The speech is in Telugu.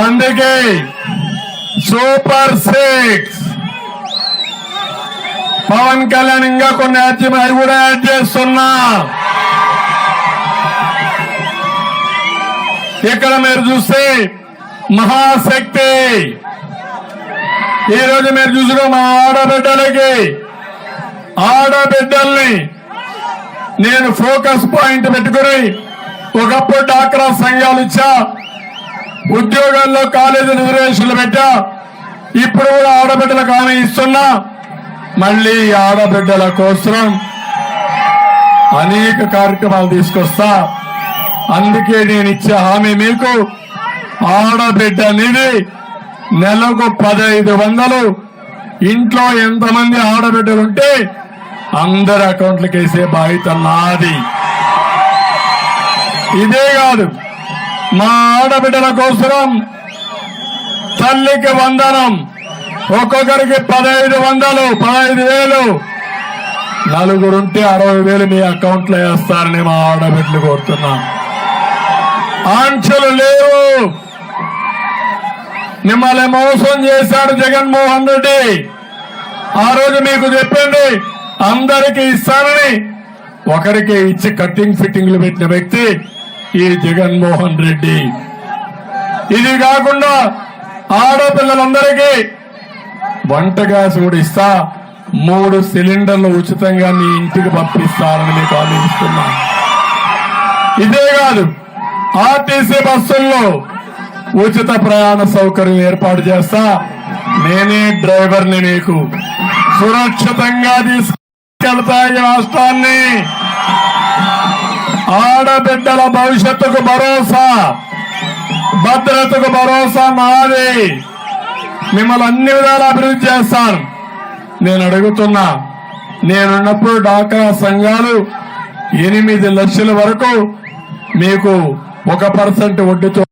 అందుకే సూపర్ సిక్స్. పవన్ కళ్యాణ్ ఇంకా కొన్ని యాడ్ అవి కూడా యాడ్ చేస్తున్నా. ఇక్కడ మీరు చూస్తే మహాశక్తి. ఈ రోజు మీరు చూసిన మా ఆడబిడ్డలకి. ఆడబిడ్డల్ని నేను ఫోకస్ పాయింట్ పెట్టుకుని ఒకప్పుడు డాక్రా సంఘాలు ఇచ్చా. ఉద్యోగాల్లో కాలేజీ రిజర్వేషన్లు పెట్టా. ఇప్పుడు కూడా ఆడబిడ్డలకు హామీ ఇస్తున్నా. మళ్ళీ ఆడబిడ్డల కోసం అనేక కార్యక్రమాలు తీసుకొస్తా. అందుకే నేను ఇచ్చే హామీ మీకు. ఆడబిడ్డ నిధి నెలకు పదహైదు వందలు. ఇంట్లో ఎంతమంది ఆడబిడ్డలుంటే అందరి అకౌంట్లకి వేసే బాధ్యత నాది. ఇదే కాదు. మా ఆడబిడ్డల కోసం తల్లికి వందనం ఒక్కొక్కరికి పదహైదు వందలు పదహైదు వేలు. నలుగురుంటే అరవై వేలు మీ అకౌంట్లో వేస్తారని మా ఆడబిడ్డలు కోరుతున్నాం. ఆంక్షలు లేవు. మిమ్మల్ని మోసం చేశాడు జగన్మోహన్ రెడ్డి. ఆ రోజు మీకు చెప్పింది అందరికీ ఇస్తానని. ఒకరికి ఇచ్చి కట్టింగ్ ఫిట్టింగ్లు పెట్టిన వ్యక్తి ఈ జగన్మోహన్ రెడ్డి. ఇది కాకుండా ఆడపిల్లలందరికీ వంట గ్యాస్ కూడా ఇస్తా మూడు సిలిండర్లు ఉచితంగా మీ ఇంటికి పంపిస్తారని మీకు ఆలోచిస్తున్నా ఇదే కాదు ఆర్టీసీ బస్సుల్లో ఉచిత ప్రయాణ సౌకర్యం ఏర్పాటు చేస్తా నేనే డ్రైవర్ని మీకు సురక్షితంగా తీసుకెళ్తాయి రాష్ట్రాన్ని. ఆడబిడ్డల భవిష్యత్తుకు భరోసా భద్రతకు భరోసా మాది. మిమ్మల్ని అన్ని విధాలు అభివృద్ధి చేస్తాను. నేను అడుగుతున్నా నేనున్నప్పుడు డాక్రా సంఘాలు ఎనిమిది లక్షల వరకు మీకు ఒక పర్సెంట్ వడ్డీతో